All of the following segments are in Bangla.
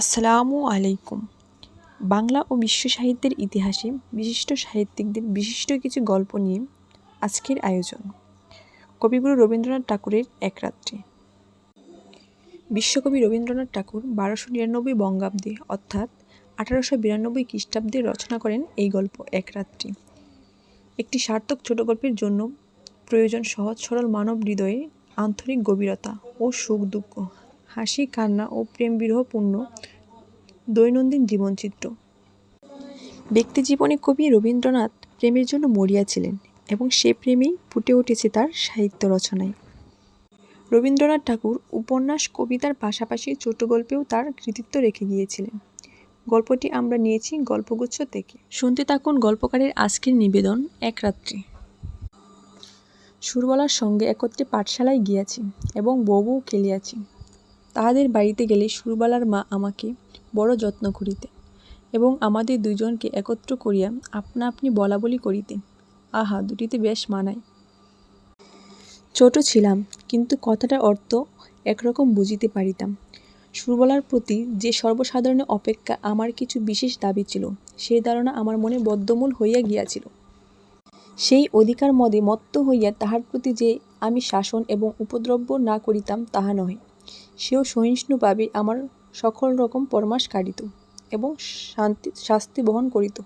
আসসালামু আলাইকুম। বাংলা ও বিশ্ব সাহিত্যের ইতিহাসে বিশিষ্ট সাহিত্যিকদের বিশিষ্ট কিছু গল্প নিয়ে আজকের আয়োজন। কবিগুরু রবীন্দ্রনাথ ঠাকুরের এক রাত্রি। বিশ্বকবি রবীন্দ্রনাথ ঠাকুর বারোশো নিরানব্বই বঙ্গাব্দে অর্থাৎ আঠারোশো বিরানব্বই খ্রিস্টাব্দে রচনা করেন এই গল্প এক রাত্রি। একটি সার্থক ছোট গল্পের জন্য প্রয়োজন সহজ সরল মানব হৃদয়ে আন্তরিক গভীরতা ও সুখ দুঃখ। হাসি, কান্না ও প্রেম বিরহপূর্ণ দৈনন্দিন জীবনচিত্র। ব্যক্তিজীবনে কবি রবীন্দ্রনাথ প্রেমের জন্য মরিয়াছিলেন এবং সে প্রেমেই ফুটে উঠেছে তার সাহিত্য রচনায়। রবীন্দ্রনাথ ঠাকুর উপন্যাস, কবিতার পাশাপাশি ছোট গল্পেও তার কৃতিত্ব রেখে গিয়েছিলেন। গল্পটি আমরা নিয়েছি গল্পগুচ্ছ থেকে। শুনতে থাকুন গল্পকারের আজকের নিবেদন এক রাত্রি। সুরবলার সঙ্গে একত্রে পাঠশালায় গিয়াছি এবং বউ খেলিয়াছি। তাহাদের বাড়িতে গেলে সুরবালার মা আমাকে বড় যত্ন করিতে এবং আমাদের দুজনকে একত্র করিয়া আপনা আপনি বলা বলি করিতেন। আহা, দুটিতে বেশ মানায়। ছোট ছিলাম, কিন্তু কথাটার অর্থ একরকম বুঝিতে পারিতাম। সুরবলার প্রতি যে সর্বসাধারণের অপেক্ষা আমার কিছু বিশেষ দাবি ছিল, সেই ধারণা আমার মনে বদ্ধমূল হইয়া গিয়াছিল। সেই অধিকার মদে মত্ত হইয়া তাহার প্রতি যে আমি শাসন এবং উপদ্রব্য না করিতাম, তাহা নহে। সেও সহিষ্ণুভাবে আমার সকল রকম পরমাস কাটিত এবং শান্তি, শাস্তি বহন করিত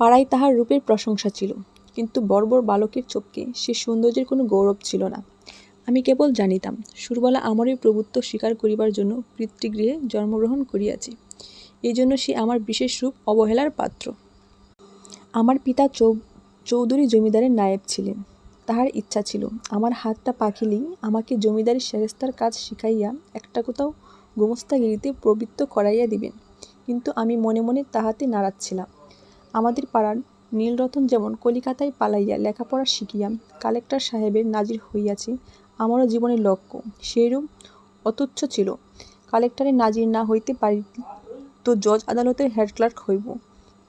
পাড়ায় তাহার রূপের প্রশংসা ছিল, কিন্তু বর্বর বালকের চোখকে সে সৌন্দর্যের কোনো গৌরব ছিল না। আমি কেবল জানিতাম, সুরবালা আমারই প্রভুত্ব স্বীকার করিবার জন্য পিতৃগৃহে জন্মগ্রহণ করিয়াছে। এই জন্য সে আমার বিশেষ রূপ অবহেলার পাত্র। আমার পিতা চৌধুরী জমিদারের নায়েব ছিলেন। তাহার ইচ্ছা ছিল। আমার হাতটা পাখিলেই আমাকে জমিদারি সেরেস্তার কাজ শিখাইয়া একটা কোথাও গোমস্তাগিরিতে প্রবৃত্ত করাইয়া দিবেন। কিন্তু আমি মনে মনে তাহাতে নারাজ ছিলাম। আমাদের পাড়ার নীলরতন যেমন কলিকাতায় পালাইয়া লেখাপড়া শিখিয়া কালেক্টর সাহেবের নাজির হইয়াছে, আমারও জীবনের লক্ষ্য সেইরূপ অতুচ্ছ ছিল। কালেক্টরের নাজির না হইতে পারি তো জজ আদালতের হেড ক্লার্ক হইব,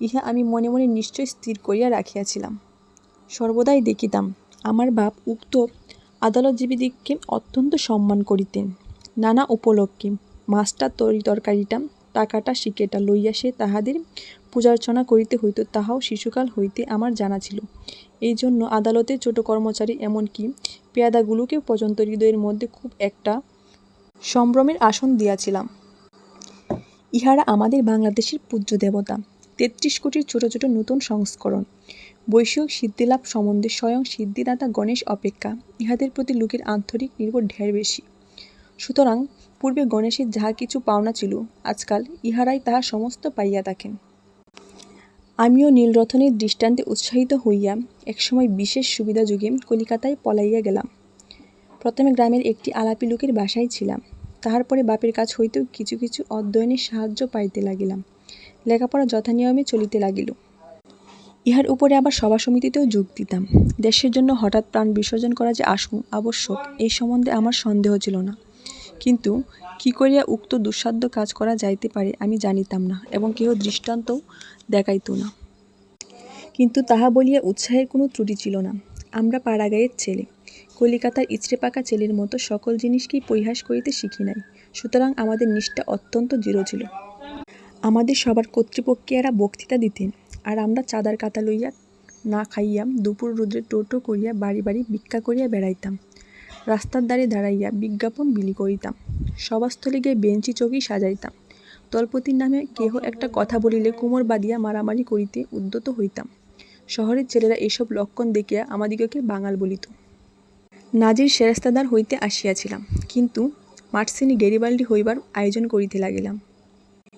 ইহা আমি মনে মনে নিশ্চয় স্থির করিয়া রাখিয়াছিলাম। সর্বদাই দেখিতাম আমার বাপ উক্ত আদালতজীবীদিগকে অত্যন্ত সম্মান করিতেন। নানা উপলক্ষে মাছটা তরি তরকারিটা, টাকাটা শিকেটা লইয়া সে তাহাদের পূজার্চনা করিতে হইত, তাহাও শিশুকাল হইতে আমার জানা ছিল। এই জন্য আদালতে ছোট কর্মচারী এমনকি পেয়াদাগুলোকে পর্যন্ত হৃদয়ের মধ্যে খুব একটা সম্ভ্রমের আসন দিয়াছিলাম। ইহারা আমাদের বাংলাদেশের পূজ্য দেবতা। তেত্রিশ কোটির ছোট ছোট নতুন সংস্করণ। বৈষয়িক সিদ্ধিলাভ সম্বন্ধে স্বয়ং সিদ্ধিদাতা গণেশ অপেক্ষা, ইহাদের প্রতি লোকের আন্তরিক নির্ভর ঢের বেশি। সুতরাং পূর্বে গণেশের যাহা কিছু পাওনা ছিল, আজকাল ইহারাই তাহা সমস্ত পাইয়া থাকেন। আমিও নীলরথনের দৃষ্টান্তে উৎসাহিত হইয়া একসময় বিশেষ সুবিধাযোগে কলিকাতায় পলাইয়া গেলাম। প্রথমে গ্রামের একটি আলাপি লোকের বাসায় ছিলাম। তাহার পরে বাপের কাছ হইতেও কিছু কিছু অধ্যয়নের সাহায্য পাইতে লাগিলাম। লেখাপড়া যথানিয়মে চলিতে লাগিল। ইহার উপরে আবার সভা সমিতিতেও যোগ দিতাম। দেশের জন্য হঠাৎ প্রাণ বিসর্জন করা যে আসু আবশ্যক এই সম্বন্ধে আমার সন্দেহ ছিল না। কিন্তু কি করিয়া উক্ত দুঃসাধ্য কাজ করা যাইতে পারে আমি জানিতাম না এবং কেহ দৃষ্টান্তও দেখাইত না। কিন্তু তাহা বলিয়া উৎসাহের কোনো ত্রুটি ছিল না। আমরা পাড়াগাঁয়ের ছেলে। কলিকাতার ইচড়ে পাকা ছেলের মতো সকল জিনিসকেই পরিহাস করিতে শিখি নাই। সুতরাং আমাদের নিষ্ঠা অত্যন্ত দৃঢ় ছিল। আমাদের সবার কর্তৃপক্ষেরা বক্তৃতা দিতেন। আর আমরা চাঁদার কাতা লইয়া না খাইয়া দুপুর রোদ্রে টোটো করিয়া বাড়ি বাড়ি ভিক্ষা করিয়া বেড়াইতাম। রাস্তার ধারে দাঁড়াইয়া বিজ্ঞাপন বিলি করিতাম। সভাস্থলে গিয়ে বেঞ্চি চৌকি সাজাইতাম। দলপতির নামে কেহ একটা কথা বলিলে কোমর বাঁধিয়া মারামারি করিতে উদ্যত হইতাম। শহরের ছেলেরা এসব লক্ষণ দেখিয়া আমাদিগকে বাঙাল বলিত। নাজির সেরাস্তাদার হইতে আসিয়াছিলাম, কিন্তু মার্সিনি গেরিবাল্ডি হইবার আয়োজন করিতে লাগিলাম।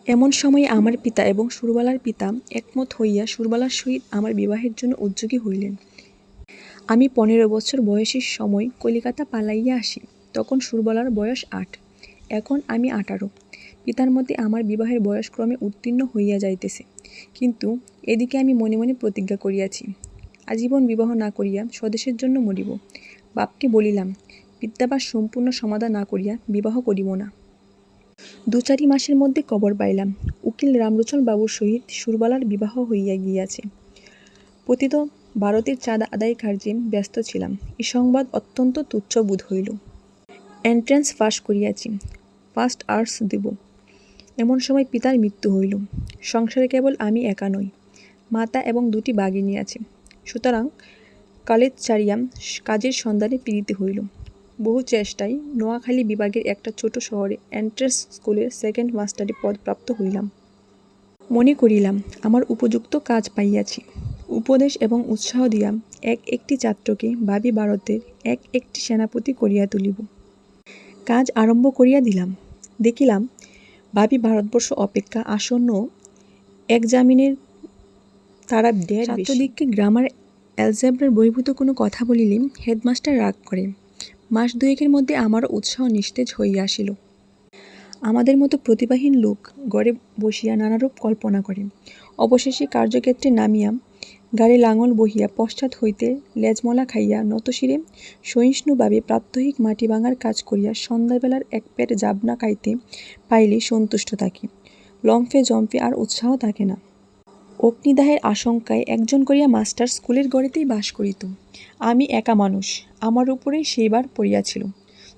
এমন সময়ে আমার পিতা এবং সুরবালার পিতা একমত হইয়া সুরবালার সহিত আমার বিবাহের জন্য উদ্যোগী হইলেন। আমি পনেরো বছর বয়সের সময় কলিকাতা পালাইয়া আসি, তখন সুরবালার বয়স আট। এখন আমি আঠারো। পিতার মতে আমার বিবাহের বয়স ক্রমে উত্তীর্ণ হইয়া যাইতেছে। কিন্তু এদিকে আমি মনে মনে প্রতিজ্ঞা করিয়াছি, আজীবন বিবাহ না করিয়া স্বদেশের জন্য মরিব। বাপকে বলিলাম বিদ্যাবাস সম্পূর্ণ সমাধান না করিয়া বিবাহ করিব না। দু চারি মাসের মধ্যে কবর পাইলাম। উকিল রামলোচন বাবুর সহিত সুরবালার বিবাহ হইয়া গিয়াছে। পতিত ভারতের চাঁদা আদায় কার্যে ব্যস্ত ছিলাম। এই সংবাদ অত্যন্ত তুচ্ছ বোধ হইল। এন্ট্রান্স পাস করিয়াছি। ফার্স্ট আর্টস দেব। এমন সময় পিতার মৃত্যু হইল। সংসারে কেবল আমি একা নই। মাতা এবং দুটি বাঘিনী আছে। সুতরাং কালেজ ছাড়িয়া কাজের সন্ধানে পীড়িত হইল। বহু চেষ্টায় নোয়াখালী বিভাগের একটা ছোট শহরে এন্ট্রেন্স স্কুলের সেকেন্ড মাস্টারি পদ প্রাপ্ত হইলাম। মনে করিলাম, আমার উপযুক্ত কাজ পাইয়াছি। উপদেশ এবং উৎসাহ দিয়া এক একটি ছাত্রকে ভাবি ভারতের এক একটি সেনাপতি করিয়া তুলিব। কাজ আরম্ভ করিয়া দিলাম। দেখিলাম, ভাবি ভারতবর্ষ অপেক্ষা আসন্ন একজামিনের তারা ছাত্রদিককে গ্রামার অ্যালজেব্রার বহির্ভূত কোনো কথা বলিলে হেডমাস্টার রাগ করে। মাস দুয়েকের মধ্যে আমারও উৎসাহ নিস্তেজ হইয়া আসিল। আমাদের মতো প্রতিভাহীন লোক গড়ে বসিয়া নানারূপ কল্পনা করে। অবশেষে কার্যক্ষেত্রে নামিয়া গাড়ি লাঙল বহিয়া পশ্চাৎ হইতে লেজমলা খাইয়া নতশিরে সহিষ্ণুভাবে প্রাত্যহিক মাটি ভাঙার কাজ করিয়া সন্ধ্যাবেলার এক পেট জাবনা খাইতে পাইলে সন্তুষ্ট থাকি। লম্ফে জম্পে আর উৎসাহ থাকে না। অগ্নিদাহের আশঙ্কায় একজন করিয়া মাস্টার স্কুলের গড়েতেই বাস করিত। আমি একা মানুষ, আমার উপরেই সেইবার পড়িয়াছিল।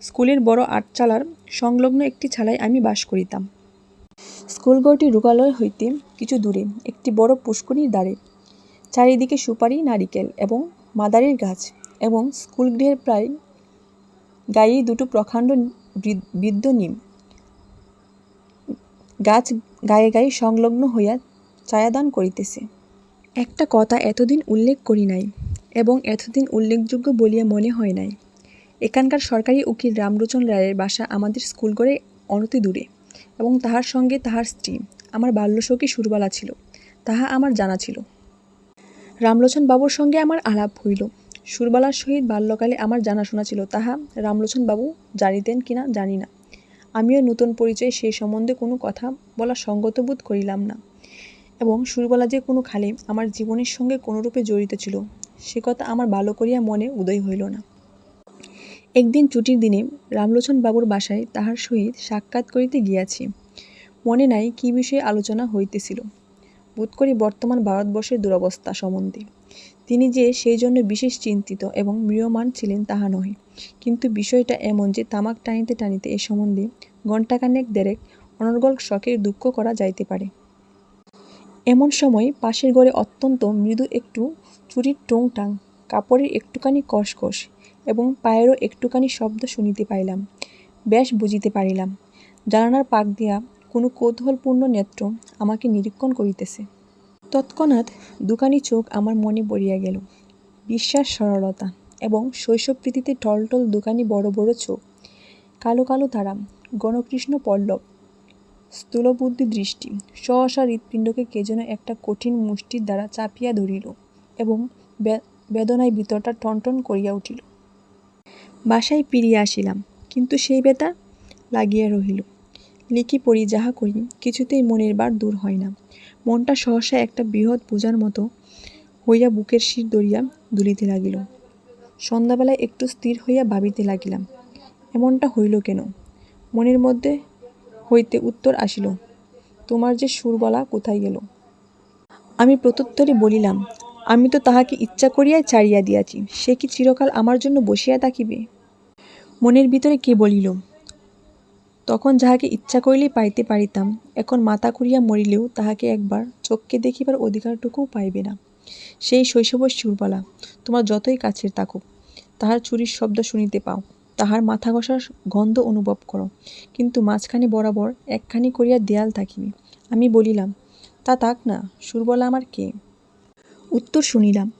স্কুলের বড় আটচালার সংলগ্ন একটি ছালায় আমি বাস করিতাম। স্কুলঘরটি রুগালয় হইতে কিছু দূরে, একটি বড় পুষ্করির দ্বারে। চারিদিকে সুপারি, নারিকেল এবং মাদারের গাছ এবং স্কুল গৃহের প্রায় গায়েই দুটো প্রকাণ্ড বৃ- বৃদ্ধ নিম। গাছ গায়ে গায়ে সংলগ্ন হইয়া ছায়াদান করিতেছে। একটা কথা এতদিন উল্লেখ করি নাই এবং এতদিন উল্লেখযোগ্য বলিয়া মনে হয় নাই। এখানকার সরকারি উকিল রামলোচন রায়ের বাসা আমাদের স্কুলঘরে অনতি দূরে এবং তাহার সঙ্গে তাহার স্ত্রী, আমার বাল্যসখী সুরবালা ছিল, তাহা আমার জানা ছিল। রামলোচন বাবুর সঙ্গে আমার আলাপ হইল, সুরবালার সহিত বাল্যকালে আমার জানাশোনা ছিল, তাহা রামলোচন বাবু জানিতেন কিনা জানি না। আমিও নূতন পরিচয়ে সেই সম্বন্ধে কোনো কথা বলা সঙ্গত বোধ করিলাম না। এবং সুরবালা যে কোনো খালে আমার জীবনের সঙ্গে কোনোরূপে জড়িত ছিল, সে কথা আমার ভালো করিয়া মনে উদয় হইল না। একদিন ছুটির দিনে রামলোচন বাবুর বাসায় তাহার সহিত সাক্ষাৎ করিতে গিয়াছি। মনে নাই কি বিষয়ে আলোচনা হইতেছিল। বোধ করি বর্তমান ভারতবর্ষের দুরবস্থা সম্বন্ধে। তিনি যে সেই জন্য বিশেষ চিন্তিত এবং ম্রিয়মান ছিলেন তাহা নহে। কিন্তু বিষয়টা এমন যে তামাক টানিতে টানিতে এ সম্বন্ধে ঘণ্টাখানেক দেরেক অনর্গল শখের দুঃখ করা যাইতে পারে। এমন সময় পাশের ঘরে অত্যন্ত মৃদু একটু চুরির টুংটাং, কাপড়ের একটুখানি কসকস এবং পায়েরও একটুখানি শব্দ শুনিতে পাইলাম। বেশ বুঝিতে পারিলাম, জানালার পাক দিয়া কোনো কৌতূহলপূর্ণ নেত্র আমাকে নিরীক্ষণ করিতেছে। তৎক্ষণাৎ দুখানি চোখ আমার মনে পড়িয়া গেল, বিশ্বাস সরলতা এবং শৈশবপ্রীতিতে টলটল দুখানি বড় বড় চোখ, কালো কালো তারা, গণকৃষ্ণ পল্লব স্থূলবুদ্ধি দৃষ্টি। সহসা হৃৎপিণ্ডকে কে যেন একটা কঠিন মুষ্টির দ্বারা চাপিয়া ধরিল এবং বেদনায় ভিতরটা টনটন করিয়া উঠিল। বাসায় ফিরিয়া আসিলাম, কিন্তু সেই বেতা লাগিয়া রহিল। লিখি পড়ি, যাহা করি, কিছুতেই মনের বার দূর হয় না। মনটা সহসা একটা বৃহৎ পূজার মতো হইয়া বুকের শির দরিয়া দুলিতে লাগিল। সন্ধ্যাবেলায় একটু স্থির হইয়া ভাবিতে লাগিলাম, এমনটা হইল কেন? মনের মধ্যে হইতে উত্তর আসিল, তোমার যে সুরবলা কোথায় গেল? আমি প্রত্যুত্তরে বলিলাম, আমি তো তাহাকে ইচ্ছা করিয়াই ছাড়িয়া দিয়াছি, সে কি চিরকাল আমার জন্য বসিয়া থাকিবে? মনের ভিতরে কে বলিল, তখন যাহাকে ইচ্ছা করিলেই পাইতে পারিতাম, এখন মাথা করিয়া মরিলেও তাহাকে একবার চোখকে দেখিবার অধিকারটুকুও পাইবে না। সেই শৈশবের সুরবালা তোমার যতই কাছের থাকুক, তাহার চুরির শব্দ শুনিতে পাও। তাহার মাথা ঘষার গন্ধ অনুভব করো। কিন্তু মাঝখানে বরাবর একখানি করিয়া দেয়াল থাকিবে। আমি বলিলাম, তা তাক না, সুরবলা আমার কে? উত্তর শুনিলাম,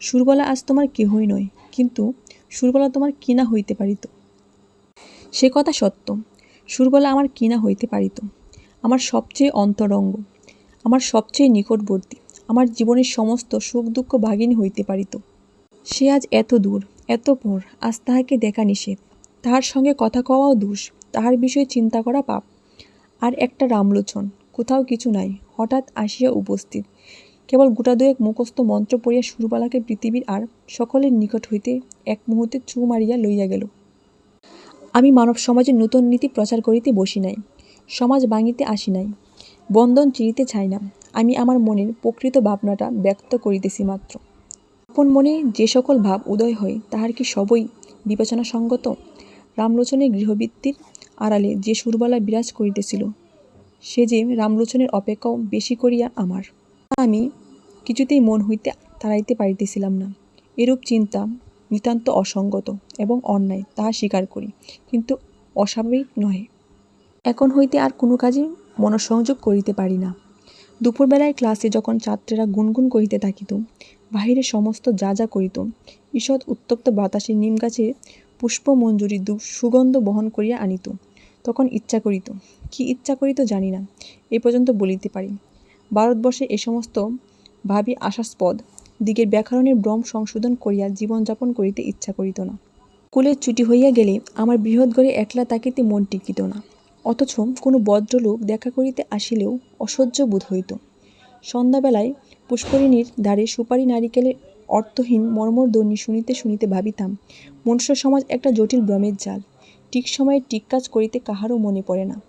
সুরবলা আজ তোমার কেহই নয়, কিন্তু সুরবলা তোমার কিনা হইতে পারিত। সে কথা সত্য, সুরবলা আমার কিনা হইতে পারিত। আমার সবচেয়ে অন্তরঙ্গ, আমার সবচেয়ে নিকটবর্তী, আমার জীবনের সমস্ত সুখ দুঃখ ভাগিনী হইতে পারিত। সে আজ এত দূর এত পর আজ তাহাকে দেখা নিষেধ। তাহার সঙ্গে কথা কওয়াও দোষ, তাহার বিষয়ে চিন্তা করা পাপ। আর একটা রামলোচন, কোথাও কিছু নাই, হঠাৎ আসিয়া উপস্থিত। কেবল গোটা দুয়েক মুখস্থ মন্ত্র পড়িয়া সুরবালাকে পৃথিবীর আর সকলের নিকট হইতে এক মুহূর্তে চু মারিয়া লইয়া গেল। আমি মানব সমাজে নূতন নীতি প্রচার করিতে বসি নাই, সমাজ ভাঙিতে আসি নাই, বন্ধন চিরিতে চাই না। আমি আমার মনের প্রকৃত ভাবনাটা ব্যক্ত করিতেছি মাত্র। আপন মনে যে সকল ভাব উদয় হয়, তাহার কি সবই বিবেচনা সঙ্গত রামলোচনের গৃহবৃত্তির আড়ালে যে সুরবালা বিরাজ করিতেছিল, সে যে রামলোচনের অপেক্ষাও বেশি করিয়া আমার। আমি কিছুতেই মন হইতে তাড়াইতে পারিতেছিলাম না। এরূপ চিন্তা নিতান্ত অসঙ্গত এবং অন্যায়, তাহা স্বীকার করি, কিন্তু অস্বাভাবিক নহে। এখন হইতে আর কোনো কাজে মনঃসংযোগ করিতে পারি না। দুপুরবেলায় ক্লাসে যখন ছাত্রেরা গুনগুন করিতে থাকিত, বাহিরে সমস্ত যা যা করিত, ঈষৎ উত্তপ্ত বাতাসে নিম গাছে পুষ্পমঞ্জুরি দু সুগন্ধ বহন করিয়া আনিত। তখন ইচ্ছা করিত, কি ইচ্ছা করিত জানি না, এ পর্যন্ত বলিতে পারি। ভারতবর্ষে এ সমস্ত ভাবি আশাস্পদ, দিগের ব্যাকরণের ভ্রম সংশোধন করিয়া জীবনযাপন করিতে ইচ্ছা করিত না। স্কুলের ছুটি হইয়া গেলে আমার বৃহৎ ঘরে একলা তাকিতে মন টিকিত না। অথচ কোনো ভদ্রলোক দেখা করিতে আসিলেও অসহ্য বোধ হইত। সন্ধ্যাবেলায় পুষ্করিণীর দ্বারে সুপারি নারিকেলের অর্থহীন মর্মরধ্বনি শুনিতে শুনিতে ভাবিতাম, মনুষ্য সমাজ একটা জটিল ভ্রমের জাল। ঠিক সময়ে ঠিক কাজ করিতে কাহারও মনে পড়ে না।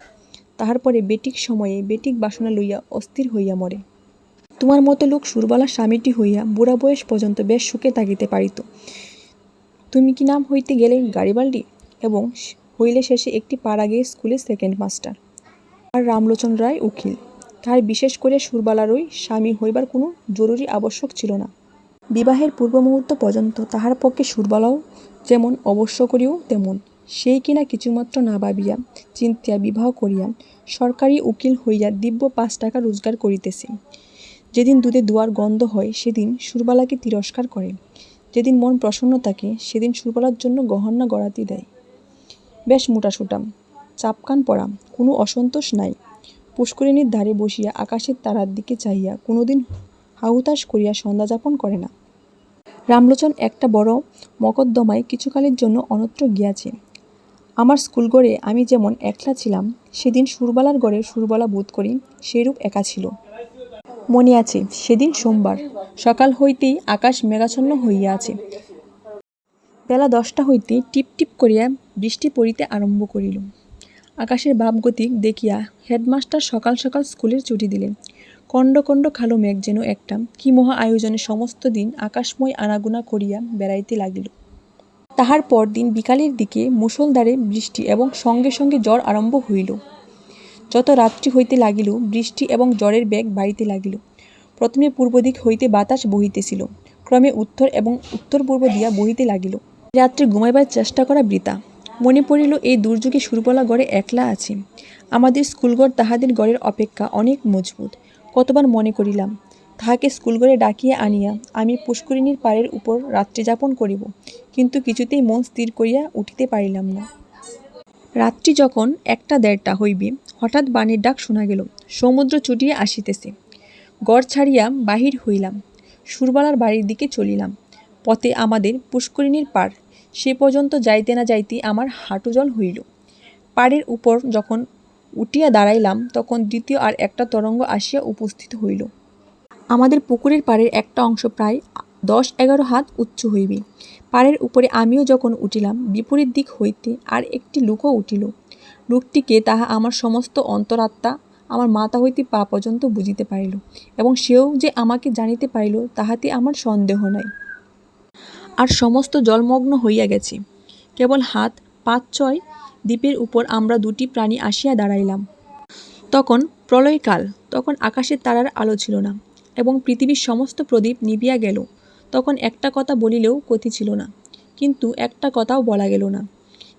তাহার পরে বেটিক সময়ে বেটিক বাসনা লইয়া অস্থির হইয়া মরে। তোমার মতো লোক সুরবালা স্বামীটি হইয়া বুড়া বয়স পর্যন্ত বেশ সুখে থাকিতে পারিত। তুমি কি নাম হইতে গেলে গাড়িবাল্ডি এবং হইলে শেষে একটি পাড়া গিয়ে স্কুলের সেকেন্ড মাস্টার আর রামলোচন রায় উকিল। তাহার বিশেষ করে সুরবালারই স্বামী হইবার কোনো জরুরি আবশ্যক ছিল না। বিবাহের পূর্ব মুহূর্ত পর্যন্ত তাহার পক্ষে সুরবালাও যেমন অবশ্য করিও তেমন। সেই কিনা কিছুমাত্র না ভাবিয়া, চিন্তিয়া বিবাহ করিয়া সরকারি উকিল হইয়া দিব্য পাঁচ টাকা রোজগার করিতেছে। যেদিন দুধে দুয়ার গন্ধ হয়, সেদিন সুরবালাকে তিরস্কার করে। যেদিন মন প্রসন্ন থাকে সেদিন সুরবালার জন্য গহনা গড়াতি দেয়। বেশ মোটাসোটা। চাপকান পরা কোনো অসন্তোষ নাই। পুষ্করিণীর ধারে বসিয়া আকাশের তারার দিকে চাহিয়া কোনোদিন হাহুতাশ করিয়া সন্ধ্যা যাপন করে না। রামলোচন একটা বড় মকদ্দমায় কিছুকালের জন্য অন্যত্র গিয়াছে। আমার স্কুল গড়ে আমি যেমন একলা ছিলাম, সেদিন সুরবালার গড়ে সুরবালা বোধ করি সেইরূপ একা ছিল। মনে আছে, সেদিন সোমবার, সকাল হইতেই আকাশ মেঘাচ্ছন্ন হইয়া আছে। বেলা দশটা হইতে টিপ টিপ করিয়া বৃষ্টি পড়িতে আরম্ভ করিল আকাশের ভাবগতিক দেখিয়া হেডমাস্টার সকাল সকাল স্কুলের ছুটি দিলেন। কণ্ড কণ্ড খালো মেঘ যেন একটা। কি মহা আয়োজনে সমস্ত দিন আকাশময় আনাগুনা করিয়া বেড়াইতে লাগিল। তাহার পর দিন বিকালের দিকে মুষলধারে বৃষ্টি এবং সঙ্গে সঙ্গে জ্বর আরম্ভ হইল। যত রাত্রি হইতে লাগিল, বৃষ্টি এবং জ্বরের বেগ বাড়িতে লাগিল। প্রথমে পূর্ব দিক হইতে বাতাস বহিতেছিল। ক্রমে উত্তর এবং উত্তর পূর্ব দিয়া বহিতে লাগিল। রাত্রে ঘুমাইবার চেষ্টা করা বৃতা মনে পড়িল, এই দুর্যোগে সুরবলা গড়ে একলা আছে। আমাদের স্কুলঘর তাহাদের গড়ের অপেক্ষা অনেক মজবুত। কতবার মনে করিলাম, তাহাকে স্কুলঘরে ডাকিয়া আনিয়া আমি পুষ্করিণীর পাড়ের উপর রাত্রি যাপন করিব, কিন্তু কিছুতেই মন স্থির করিয়া উঠিতে পারিলাম না। রাত্রি যখন একটা দেড়টা হইবে, হঠাৎ বানের ডাক শোনা গেল, সমুদ্র ছুটিয়া আসিতেছে। গড় ছাড়িয়া বাহির হইলাম, সুরবালার বাড়ির দিকে চলিলাম। পথে আমাদের পুষ্করিণীর পাড় সে পর্যন্ত যাইতে না যাইতে আমার হাঁটু জল হইল। পাড়ের উপর যখন উঠিয়া দাঁড়াইলাম, তখন দ্বিতীয় আর একটা তরঙ্গ আসিয়া উপস্থিত হইল। আমাদের পুকুরের পাড়ের একটা অংশ প্রায় দশ এগারো হাত উচ্চ হইবে। পাড়ের উপরে আমিও যখন উঠিলাম, বিপরীত দিক হইতে আর একটি লুকও উঠিল। লোকটিকে তাহা আমার সমস্ত অন্তরাত্মা, আমার মাথা হইতে পা পর্যন্ত বুঝিতে পারিল এবং সেও যে আমাকে জানিতে পারিল, তাহাতে আমার সন্দেহ নাই। আর সমস্ত জলমগ্ন হইয়া গেছে। কেবল হাত, পাঁচ ছয় দ্বীপের উপর আমরা দুটি প্রাণী আসিয়া দাঁড়াইলাম। তখন প্রলয়কাল, তখন আকাশের তারার আলো ছিল না এবং পৃথিবীর সমস্ত প্রদীপ নিবিয়া গেল। তখন একটা কথা বলিলেও কথি ছিল না, কিন্তু একটা কথাও বলা গেল না।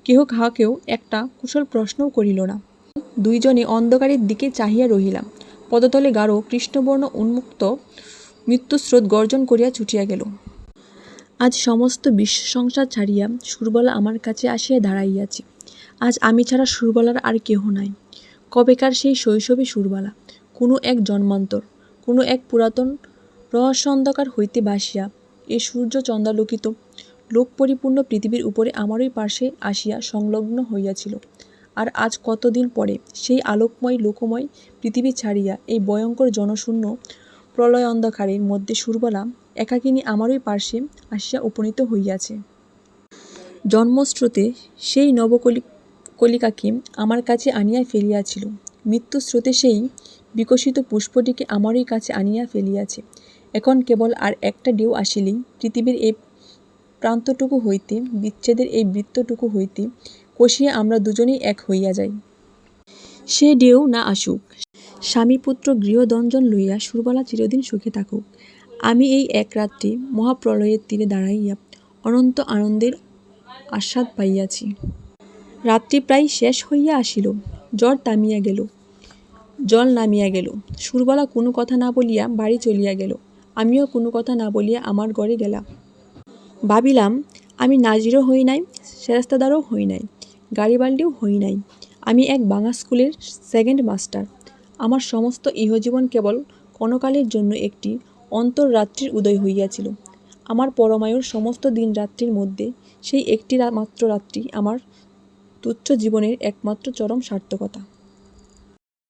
কেহ কাহাকেও একটা কুশল প্রশ্নও করিল না। দুইজনে অন্ধকারের দিকে চাহিয়া রহিলাম। পদতলে গাঢ় কৃষ্ণবর্ণ উন্মুক্ত মৃত্যুস্রোত গর্জন করিয়া ছুটিয়া গেল। আজ সমস্ত বিশ্ব সংসার ছাড়িয়া সুরবলা আমার কাছে আসিয়া দাঁড়াইয়াছে। আজ আমি ছাড়া সুরবলার আর কেহ নাই। কবেকার সেই শৈশবে সুরবালা, কোনো এক জন্মান্তর, কোনো এক পুরাতন রহস্য অন্ধকার হইতে বাসিয়া, এ সূর্য চন্দ্রালোকিত লোক পরিপূর্ণ পৃথিবীর উপরে আমারই পার্শ্বে আসিয়া সংলগ্ন হইয়াছিল। আর আজ কতদিন পরে সেই আলোকময়, লোকময় পৃথিবী ছাড়িয়া এই ভয়ঙ্কর জনশূন্য প্রলয় অন্ধকারের মধ্যে সুরবালা একাকিনী আমারই পার্শ্বে আসিয়া উপনীত হইয়াছে। জন্মস্রোতে সেই নবকলি, কলিকাকে আমার কাছে আনিয়া ফেলিয়াছিল। মৃত্যুস্রোতে সেই বিকশিত পুষ্পটিকে আমারই কাছে আনিয়া ফেলিয়াছে। এখন কেবল আর একটা ঢেউ আসিলেই পৃথিবীর এই প্রান্তটুকু হইতে, বিচ্ছেদের এই বৃত্তটুকু হইতে কষিয়া আমরা দুজনেই এক হইয়া যাই। সে ঢেউ না আসুক। স্বামী পুত্র গৃহদঞ্জন লইয়া সুরবালা চিরদিন সুখে থাকুক। আমি এই এক রাত্রি মহাপ্রলয়ের তীরে দাঁড়াইয়া অনন্ত আনন্দের আস্বাদ পাইয়াছি। রাত্রি প্রায় শেষ হইয়া আসিল, জ্বর থামিয়া গেল, জল নামিয়া গেল। সুরবালা কোনো কথা না বলিয়া বাড়ি চলিয়া গেল। আমিও কোনো কথা না বলিয়া আমার ঘরে গেলাম। ভাবিলাম, আমি নাজিরও হই নাই, সেরাস্তাদারও হই নাই গাড়িবাল্ডিও হই নাই। আমি এক বাঙা স্কুলের সেকেন্ড মাস্টার আমার সমস্ত ইহজীবন কেবল ক্ষণকালের জন্য একটি অন্তর্রাত্রির উদয় হইয়াছিল। আমার পরমায়ুর সমস্ত দিন রাত্রির মধ্যে সেই একটি মাত্র রাত্রি আমার তুচ্ছ জীবনের একমাত্র চরম সার্থকতা।